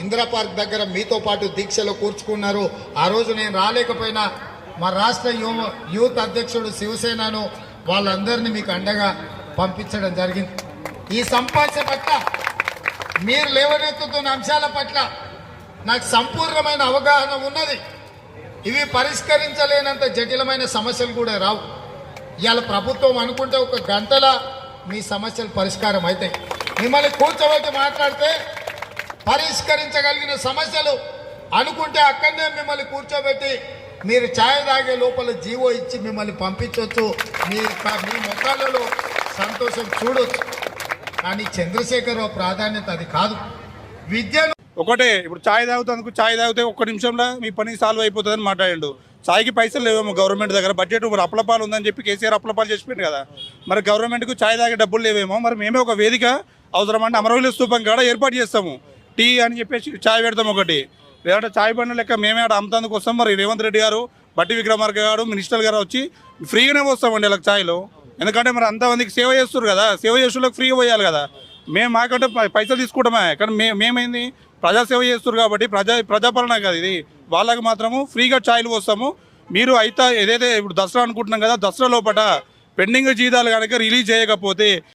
Indira park దగ్గర మీతో పాటు దీక్షలో కూర్చుకున్నారు. ఆ రోజు నేను రాలేకపోయినా మా రాష్ట్ర యువ యూత్ అధ్యక్షుడు శివసేనను వాళ్ళందరినీ మీకు అండగా పంపించడం జరిగింది. ఈ సంపాదన పట్ల మీరు లేవనెత్తుతున్న అంశాల పట్ల నాకు సంపూర్ణమైన అవగాహన ఉన్నది. ఇవి పరిష్కరించలేనంత జటిలమైన సమస్యలు కూడా రావు. ఇవాళ ప్రభుత్వం అనుకుంటే ఒక గంటల మీ సమస్యలు పరిష్కారం అవుతాయి మిమ్మల్ని కూర్చోబెట్టి మాట్లాడితే పరిష్కరించగలిగిన సమస్యలు అనుకుంటే అక్కడనే మిమ్మల్ని కూర్చోబెట్టి మీరు ఛాయ్ తాగే లోపల జీవో ఇచ్చి మిమ్మల్ని పంపించవచ్చు మీ మీ ముఖాలలో సంతోషం చూడొచ్చు. కానీ చంద్రశేఖరరావు ప్రాధాన్యత అది కాదు. విద్యను ఒకటే ఇప్పుడు ఛాయ్ తాగుతందుకు ఛాయ్ తాగితే ఒక్క నిమిషంలో మీ పని సాల్వ్ అయిపోతుందని మాట్లాడండు. ఛాయ్కి పైసలు లేవేమో గవర్నమెంట్ దగ్గర బడ్జెట్ మరి అప్లపాలు ఉందని చెప్పి కేసీఆర్ అప్లపాలు చేసిపోయింది కదా. మరి గవర్నమెంట్కు ఛాయ్ తాగే డబ్బులు లేవేమో మరి మేమే ఒక వేదిక అవసరమంటే అమరవల్లి స్థూపం కాడ ఏర్పాటు చేస్తాము. టీ అని చెప్పేసి ఛాయ్ పెడతాం ఒకటి. లేదంటే ఛాయ్ బండ్ల లెక్క మేమే ఆడ అమ్ముతందుకు వస్తాం. మరి రేవంత్ రెడ్డి గారు బట్టి విక్రమార్క గారు మినిస్టర్ గారు వచ్చి ఫ్రీగానే పోస్తామండి ఇలా ఛాయ్లో ఎందుకంటే మరి అంతమందికి సేవ చేస్తారు కదా. సేవ చేసేళ్ళకి ఫ్రీగా పోయాలి కదా. మేము మాకంటే పై- పైసలు తీసుకుంటామే. కానీ మే మేమైంది? ప్రజాసేవ చేస్తారు కాబట్టి ప్రజా ప్రజాపాలన కదా ఇది. వాళ్ళకి మాత్రము ఫ్రీగా ఛాయ్లు పోస్తాము. మీరు అయితే ఏదైతే ఇప్పుడు దసరా అనుకుంటున్నాం కదా దసరా లోపల పెండింగ్ జీతాలు కనుక రిలీజ్ చేయకపోతే